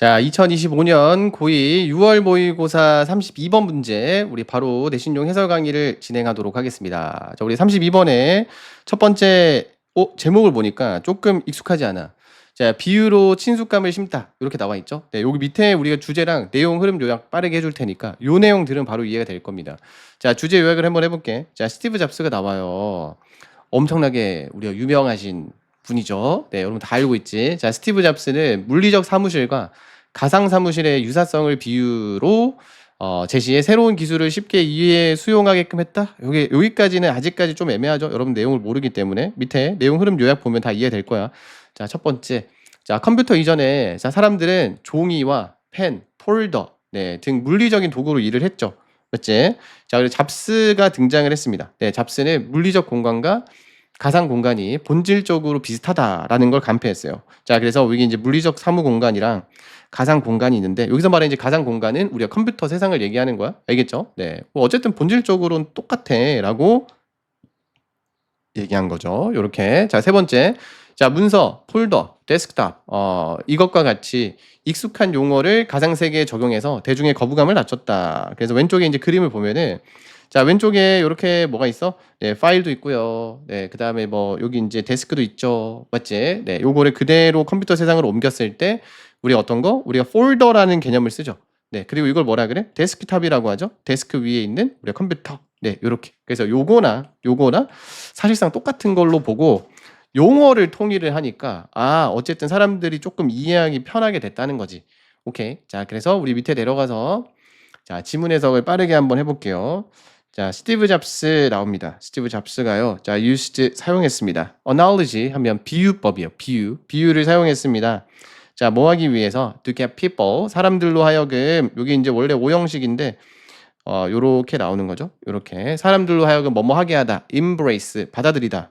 자, 2025년 고2 6월 모의고사 32번 문제 우리 바로 내신용 해설 강의를 진행하도록 하겠습니다. 자, 우리 32번에 첫 번째 어, 제목을 보니까 조금 익숙하지 않아. 자, 비유로 친숙감을 심다. 이렇게 나와 있죠? 네, 여기 밑에 우리가 주제랑 내용 흐름 요약 빠르게 해줄 테니까 요 내용 들으면 바로 이해가 될 겁니다. 자, 주제 요약을 한번 해볼게. 자, 스티브 잡스가 나와요. 엄청나게 우리가 유명하신 분이죠. 네, 여러분 다 알고 있지. 자, 스티브 잡스는 물리적 사무실과 가상 사무실의 유사성을 비유로 어, 제시해 새로운 기술을 쉽게 이해 수용하게끔 했다. 여기 여기까지는 아직까지 좀 애매하죠. 여러분 내용을 모르기 때문에 밑에 내용 흐름 요약 보면 다 이해될 거야. 자, 첫 번째. 자, 컴퓨터 이전에 자, 사람들은 종이와 펜, 폴더 네, 등 물리적인 도구로 일을 했죠. 맞지? 자, 그리고 잡스가 등장을 했습니다. 네, 잡스는 물리적 공간과 가상 공간이 본질적으로 비슷하다라는 걸 간패했어요. 자, 그래서 여기 이제 물리적 사무 공간이랑 가상 공간이 있는데 여기서 말하는 이제 가상 공간은 우리가 컴퓨터 세상을 얘기하는 거야. 알겠죠? 네. 뭐 어쨌든 본질적으로는 똑같아라고 얘기한 거죠. 요렇게. 자, 세 번째. 자, 문서, 폴더, 데스크탑. 어, 이것과 같이 익숙한 용어를 가상 세계에 적용해서 대중의 거부감을 낮췄다. 그래서 왼쪽에 이제 그림을 보면은 자, 왼쪽에 이렇게 뭐가 있어? 네, 파일도 있고요. 네, 그 다음에 뭐 여기 이제 데스크도 있죠. 맞지? 네, 요거를 그대로 컴퓨터 세상으로 옮겼을 때 우리 어떤 거? 우리가 폴더라는 개념을 쓰죠. 네, 그리고 이걸 뭐라 그래? 데스크탑이라고 하죠. 데스크 위에 있는 우리 컴퓨터. 네, 요렇게. 그래서 요거나 요거나 사실상 똑같은 걸로 보고 용어를 통일을 하니까 아, 어쨌든 사람들이 조금 이해하기 편하게 됐다는 거지. 오케이. 자, 그래서 우리 밑에 내려가서 자, 지문 해석을 빠르게 한번 해 볼게요. 자, 스티브 잡스 나옵니다. 스티브 잡스가요. 자, used 사용했습니다. analogy 하면 비유법이에요. 비유. 비유를 사용했습니다. 자, 뭐 하기 위해서 to get people 사람들로 하여금 여기 이제 원래 오형식인데 어, 요렇게 나오는 거죠. 요렇게 사람들로 하여금 뭐뭐 하게 하다. embrace 받아들이다.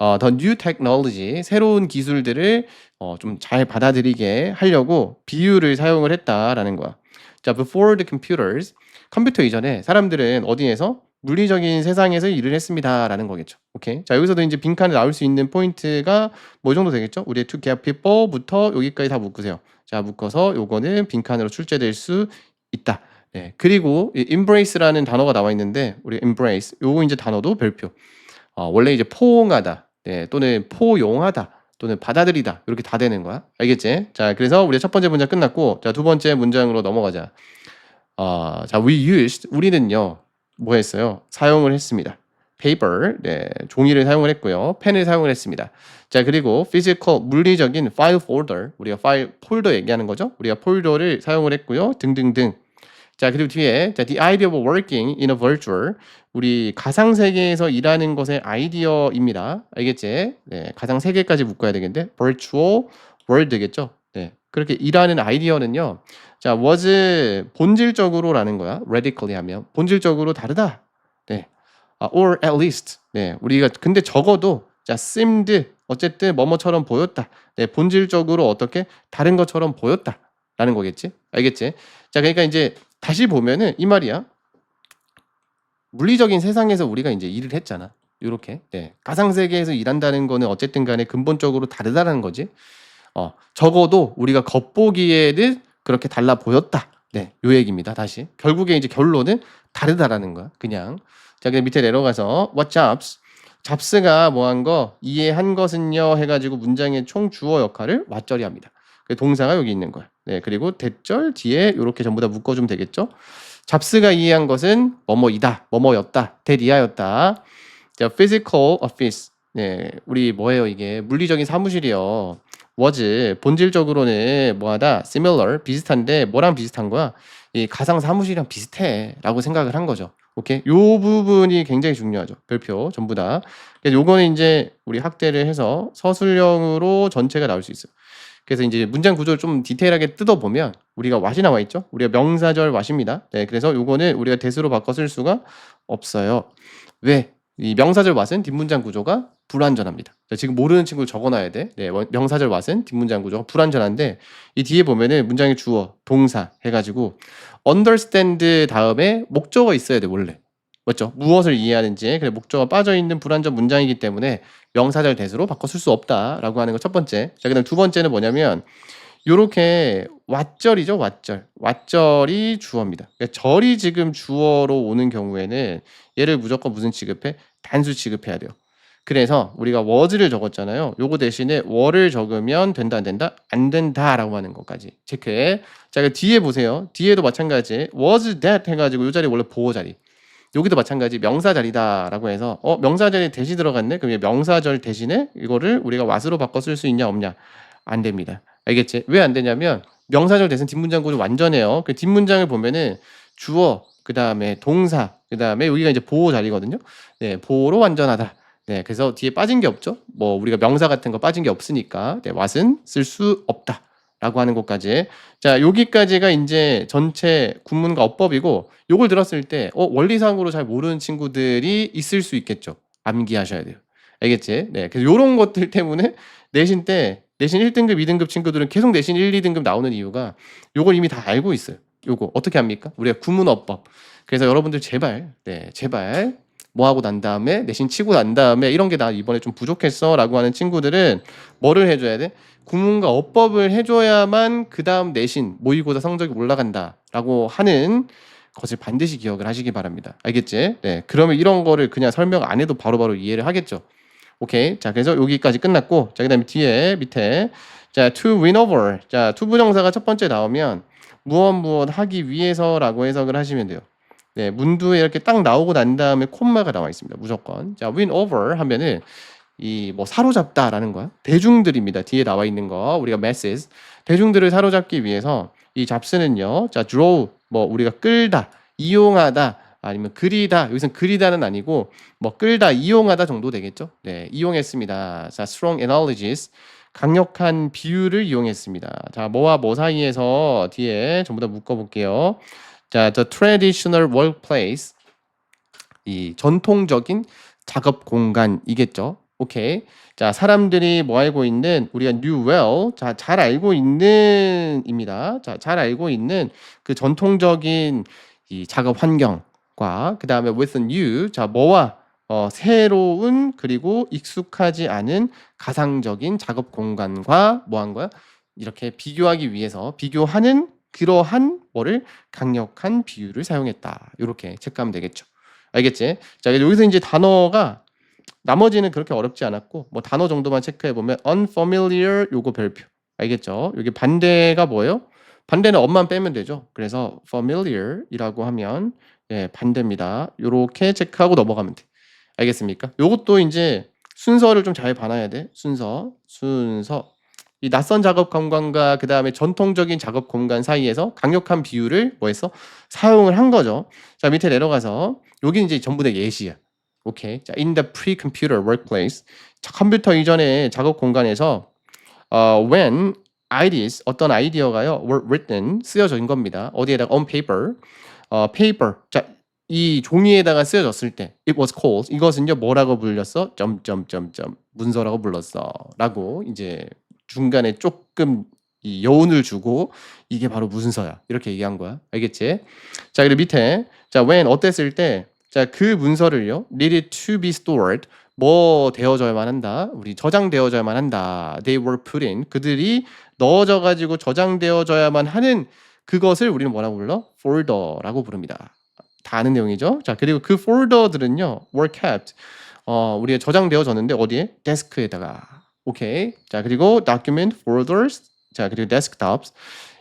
어, the new technology 새로운 기술들을 어, 좀 잘 받아들이게 하려고 비유를 사용을 했다라는 거야. 자, before the computers 컴퓨터 이전에 사람들은 어디에서 물리적인 세상에서 일을 했습니다라는 거겠죠. 오케이. 자, 여기서도 이제 빈칸에 나올 수 있는 포인트가 뭐 정도 되겠죠? 우리의 to get people부터 여기까지 다 묶으세요. 자, 묶어서 요거는 빈칸으로 출제될 수 있다. 네. 그리고 이 embrace라는 단어가 나와 있는데 우리 embrace 요거 이제 단어도 별표. 어, 원래 이제 포옹하다. 네, 또는 포용하다. 또는 받아들이다. 이렇게 다 되는 거야. 알겠지? 자, 그래서 우리 첫 번째 문장 끝났고 자, 두 번째 문장으로 넘어가자. 어, 자, we used 우리는요. 뭐 했어요? 사용을 했습니다. paper, 네, 종이를 사용을 했고요. 펜을 사용을 했습니다. 자, 그리고 physical, 물리적인 file folder, 우리가 파일 폴더 얘기하는 거죠. 우리가 폴더를 사용을 했고요. 등등등. 자, 그리고 뒤에 자, the idea of working in a virtual, 우리 가상 세계에서 일하는 것의 아이디어입니다. 알겠지? 네, 가상 세계까지 묶어야 되겠는데 virtual world겠죠. 네, 그렇게 일하는 아이디어는요. 자, was 본질적으로라는 거야. radically 하면 본질적으로 다르다. 네. 아, or at least. 네. 우리가 근데 적어도 자, seemed 어쨌든 뭐뭐처럼 보였다. 네, 본질적으로 어떻게 다른 것처럼 보였다라는 거겠지? 알겠지? 자, 그러니까 이제 다시 보면은 이 말이야. 물리적인 세상에서 우리가 이제 일을 했잖아. 요렇게. 네. 가상 세계에서 일한다는 거는 어쨌든 간에 근본적으로 다르다라는 거지. 어, 적어도 우리가 겉보기에는 그렇게 달라 보였다. 네, 요 얘기입니다. 다시 결국에 이제 결론은 다르다라는 거야. 그냥 자, 그냥 밑에 내려가서 what jobs 잡스가 뭐 한 거 이해한 것은요 해가지고 문장의 총 주어 역할을 왓절이 합니다. 그 동사가 여기 있는 거야. 네, 그리고 대절 뒤에 이렇게 전부 다 묶어주면 되겠죠. 잡스가 이해한 것은 뭐뭐이다, 뭐뭐였다, 대리하였다. 자, physical office. 네, 우리 뭐예요 이게 물리적인 사무실이요. was 본질적으로는 뭐하다 similar 비슷한데 뭐랑 비슷한 거야? 이 가상 사무실이랑 비슷해라고 생각을 한 거죠. 오케이. 요 부분이 굉장히 중요하죠. 별표 전부 다. 요거는 이제 우리 학대를 해서 서술형으로 전체가 나올 수 있어요. 그래서 이제 문장 구조를 좀 디테일하게 뜯어 보면 우리가 왓이 나와 있죠. 우리가 명사절 왓입니다. 네, 그래서 요거는 우리가 대수로 바꿔 쓸 수가 없어요. 왜? 이 명사절 왓은 뒷문장 구조가 불완전합니다. 자, 지금 모르는 친구 적어놔야 돼. 네, 원- 명사절 왓은 뒷문장 구조가 불완전한데 이 뒤에 보면은 문장의 주어, 동사 해가지고 understand 다음에 목적어 있어야 돼 원래. 맞죠? 무엇을 이해하는지 그래 목적어 빠져 있는 불완전 문장이기 때문에 명사절 대수로 바꿔 쓸 수 없다라고 하는 거 첫 번째. 자, 그다음 두 번째는 뭐냐면 요렇게 왓절이죠, 왓절. 왓절이 주어입니다. 그러니까 절이 지금 주어로 오는 경우에는 얘를 무조건 무슨 취급해? 단수 취급해야 돼요. 그래서 우리가 was를 적었잖아요. 요거 대신에 were를 적으면 된다 안 된다? 안 된다라고 하는 것까지 체크해. 자, 그 뒤에 보세요. 뒤에도 마찬가지. was that 해가지고 요 자리 원래 보호 자리. 여기도 마찬가지 명사 자리다라고 해서 어 명사 자리 대시 들어갔네. 그럼 이 명사절 대신에 이거를 우리가 what으로 바꿔 쓸 수 있냐 없냐? 안 됩니다. 알겠지? 왜 안 되냐면 명사절 대신 뒷문장 구조 완전해요. 그 뒷문장을 보면은 주어, 그 다음에 동사, 그 다음에 여기가 이제 보호 자리거든요. 네, 보호로 완전하다. 네, 그래서 뒤에 빠진 게 없죠. 뭐 우리가 명사 같은 거 빠진 게 없으니까 네, what은 쓸 수 없다. 라고 하는 것까지. 자, 여기까지가 이제 전체 군문과 어법이고 요걸 들었을 때 어, 원리상으로 잘 모르는 친구들이 있을 수 있겠죠. 암기하셔야 돼요. 알겠지? 네. 그래서 요런 것들 때문에 내신 때 내신 1등급, 2등급 친구들은 계속 내신 1, 2등급 나오는 이유가 요걸 이미 다 알고 있어요. 요거 어떻게 합니까? 우리가 구문어법. 그래서 여러분들 제발 네, 제발 뭐 하고 난 다음에 내신 치고 난 다음에 이런 게 나 이번에 좀 부족했어라고 하는 친구들은 뭐를 해줘야 돼? 구문과 어법을 해줘야만 그 다음 내신 모의고사 성적이 올라간다라고 하는 것을 반드시 기억을 하시기 바랍니다. 알겠지? 네. 그러면 이런 거를 그냥 설명 안 해도 바로바로 이해를 하겠죠. 오케이. 자, 그래서 여기까지 끝났고, 자, 그 다음에 뒤에 밑에, 자, to win over. 자, to 부정사가 첫 번째 나오면 무엇 무엇 하기 위해서라고 해석을 하시면 돼요. 네, 문두에 이렇게 딱 나오고 난 다음에 콤마가 나와 있습니다. 무조건. 자, win over 하면은 이 뭐 사로잡다라는 거야. 대중들입니다. 뒤에 나와 있는 거. 우리가 masses. 대중들을 사로잡기 위해서 이 잡스는요. 자, draw 뭐 우리가 끌다, 이용하다 아니면 그리다. 여기서는 그리다는 아니고 뭐 끌다, 이용하다 정도 되겠죠? 네, 이용했습니다. 자, strong analogies. 강력한 비유를 이용했습니다. 자, 뭐와 뭐 사이에서 뒤에 전부 다 묶어 볼게요. 자, the traditional workplace. 이 전통적인 작업 공간이겠죠. 오케이. 자, 사람들이 뭐 알고 있는 우리가 knew well. 자, 잘 알고 있는입니다. 자, 잘 알고 있는 그 전통적인 이 작업 환경 과 그 다음에 with new. 자, 뭐와 어, 새로운 그리고 익숙하지 않은 가상적인 작업 공간과 뭐 한 거야? 이렇게 비교하기 위해서 비교하는 그러한 뭐를 강력한 비유를 사용했다. 이렇게 체크하면 되겠죠. 알겠지? 자, 여기서 이제 단어가 나머지는 그렇게 어렵지 않았고 뭐 단어 정도만 체크해 보면 unfamiliar 요거 별표. 알겠죠? 여기 반대가 뭐예요? 반대는 엄만 빼면 되죠. 그래서 familiar이라고 하면 예, 반대입니다. 요렇게 체크하고 넘어가면 돼. 알겠습니까? 요것도 이제 순서를 좀 잘 봐놔야 돼. 순서. 순서. 이 낯선 작업 공간과 그 다음에 전통적인 작업 공간 사이에서 강력한 비율을 뭐 했어? 사용을 한 거죠. 자, 밑에 내려가서 여기 이제 전부 다 예시야. 오케이. 자, in the pre-computer workplace. 자, 컴퓨터 이전의 작업 공간에서 어, when ideas 어떤 아이디어가요 were written 쓰여진 겁니다. 어디에다가 on paper. 어, paper. 자, 이 종이에다가 쓰여졌을 때 it was called 이것은요 뭐라고 불렸어? 점점점점 문서라고 불렀어라고 이제 중간에 조금 이 여운을 주고 이게 바로 무슨 서야 이렇게 얘기한 거야 알겠지? 자 그리고 밑에 자 when 어땠을 때 자 그 문서를요 needed to be stored 뭐 되어져야만 한다 우리 저장되어져야만 한다 they were put in 그들이 넣어져 가지고 저장되어져야만 하는 그것을 우리는 뭐라고 불러? folder라고 부릅니다 다 아는 내용이죠 자 그리고 그 폴더들은요 were kept 어 우리가 저장되어졌는데 어디에? 데스크에다가 오케이. 자, 그리고 document folders. 자, 그리고 desktops.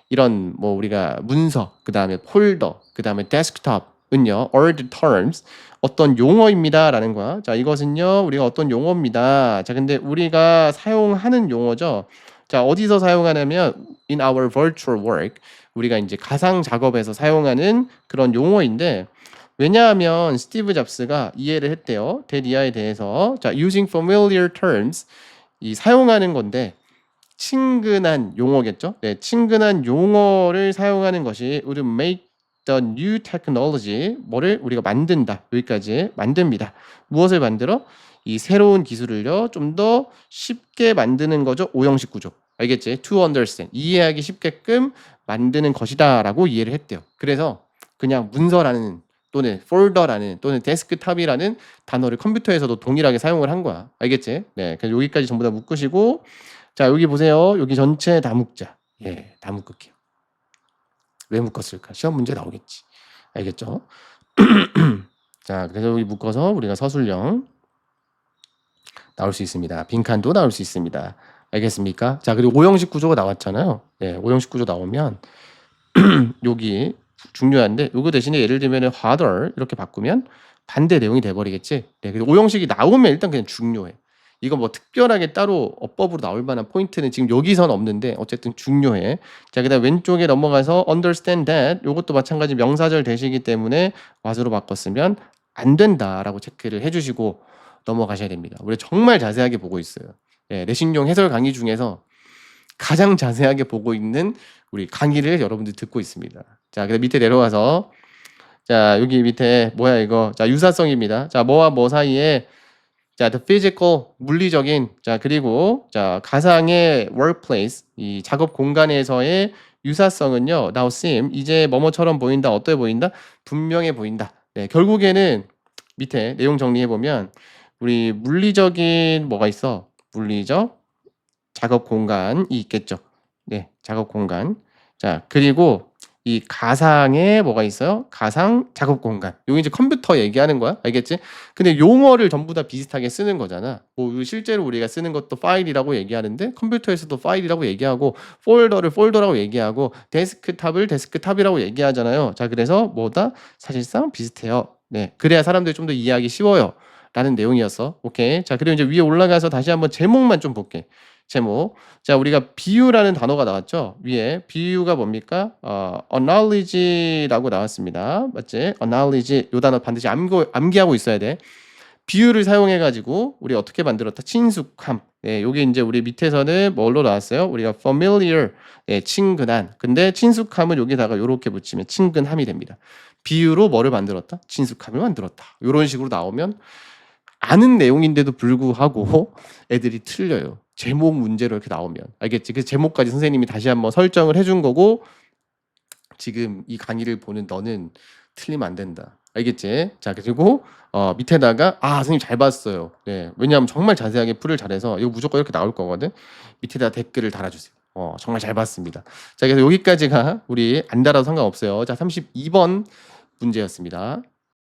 이런 뭐 우리가 문서, 그다음에 폴더, 그다음에 desktop은요. the terms. 어떤 용어입니다라는 거야. 자, 이것은요. 우리가 어떤 용어입니다. 자, 근데 우리가 사용하는 용어죠. 자, 어디서 사용하냐면 in our virtual work. 우리가 이제 가상 작업에서 사용하는 그런 용어인데 왜냐하면 스티브 잡스가 이해를 했대요. 데리아에 대해서. 자, using familiar terms. 이 사용하는 건데 친근한 용어겠죠? 네, 친근한 용어를 사용하는 것이 우리 make the new technology 뭐를 우리가 만든다. 여기까지 만듭니다. 무엇을 만들어? 이 새로운 기술을요. 좀 더 쉽게 만드는 거죠. 오형식 구조. 알겠지? to understand. 이해하기 쉽게끔 만드는 것이다라고 이해를 했대요. 그래서 그냥 문서라는 또는 폴더라는 또는 데스크탑이라는 단어를 컴퓨터에서도 동일하게 사용을 한 거야. 알겠지? 네. 그래서 여기까지 전부 다 묶으시고 자, 여기 보세요. 여기 전체 다 묶자. 예, 다 묶을게요. 왜 묶었을까? 시험 문제 나오겠지. 알겠죠? 자, 그래서 여기 묶어서 우리가 서술형 나올 수 있습니다. 빈칸도 나올 수 있습니다. 알겠습니까? 자, 그리고 오형식 구조가 나왔잖아요. 네, 오형식 구조 나오면 여기 중요한데 요거 대신에 예를 들면 harder 이렇게 바꾸면 반대 내용이 돼 버리겠지. 네, 그래서 오형식이 나오면 일단 그냥 중요해. 이거 뭐 특별하게 따로 어법으로 나올 만한 포인트는 지금 여기선 없는데 어쨌든 중요해. 자, 그다음 왼쪽에 넘어가서 understand that 요것도 마찬가지 명사절 대시기 때문에 what으로 바꿨으면 안 된다라고 체크를 해 주시고 넘어가셔야 됩니다. 우리 정말 자세하게 보고 있어요. 예, 내신용 해설 강의 중에서 가장 자세하게 보고 있는 우리 강의를 여러분들 듣고 있습니다. 자, 그다음 밑에 내려와서 자, 여기 밑에 뭐야 이거? 자, 유사성입니다. 자, 뭐와 뭐 사이에 자, the physical 물리적인 자, 그리고 자, 가상의 workplace 이 작업 공간에서의 유사성은요. now seem 이제 뭐뭐처럼 보인다. 어떠해 보인다? 분명해 보인다. 네, 결국에는 밑에 내용 정리해 보면 우리 물리적인 뭐가 있어? 물리적 작업 공간이 있겠죠. 네, 작업 공간. 자, 그리고 이 가상의 뭐가 있어요? 가상 작업 공간. 여기 이제 컴퓨터 얘기하는 거야. 알겠지? 근데 용어를 전부 다 비슷하게 쓰는 거잖아. 뭐 실제로 우리가 쓰는 것도 파일이라고 얘기하는데 컴퓨터에서도 파일이라고 얘기하고 폴더를 폴더라고 얘기하고 데스크탑을 데스크탑이라고 얘기하잖아요. 자, 그래서 뭐다? 사실상 비슷해요. 네. 그래야 사람들이 좀 더 이해하기 쉬워요. 라는 내용이었어. 오케이. 자, 그리고 이제 위에 올라가서 다시 한번 제목만 좀 볼게. 제목. 자, 우리가 비유라는 단어가 나왔죠. 위에 비유가 뭡니까? 어, analogy라고 나왔습니다. 맞지? analogy 요 단어 반드시 암고, 암기하고 있어야 돼. 비유를 사용해 가지고 우리 어떻게 만들었다? 친숙함. 네, 요게 이제 우리 밑에서는 뭘로 나왔어요? 우리가 familiar, 네, 친근한. 근데 친숙함은 여기다가 요렇게 붙이면 친근함이 됩니다. 비유로 뭐를 만들었다? 친숙함을 만들었다. 요런 식으로 나오면 아는 내용인데도 불구하고 애들이 틀려요. 제목 문제로 이렇게 나오면 알겠지? 그 제목까지 선생님이 다시 한번 설정을 해준 거고 지금 이 강의를 보는 너는 틀리면 안 된다. 알겠지? 자 그리고 어, 밑에다가 아 선생님 잘 봤어요. 네 왜냐하면 정말 자세하게 풀을 잘해서 이거 무조건 이렇게 나올 거거든. 밑에다 댓글을 달아주세요. 어 정말 잘 봤습니다. 자 그래서 여기까지가 우리 안 달아도 상관없어요. 자 32번 문제였습니다.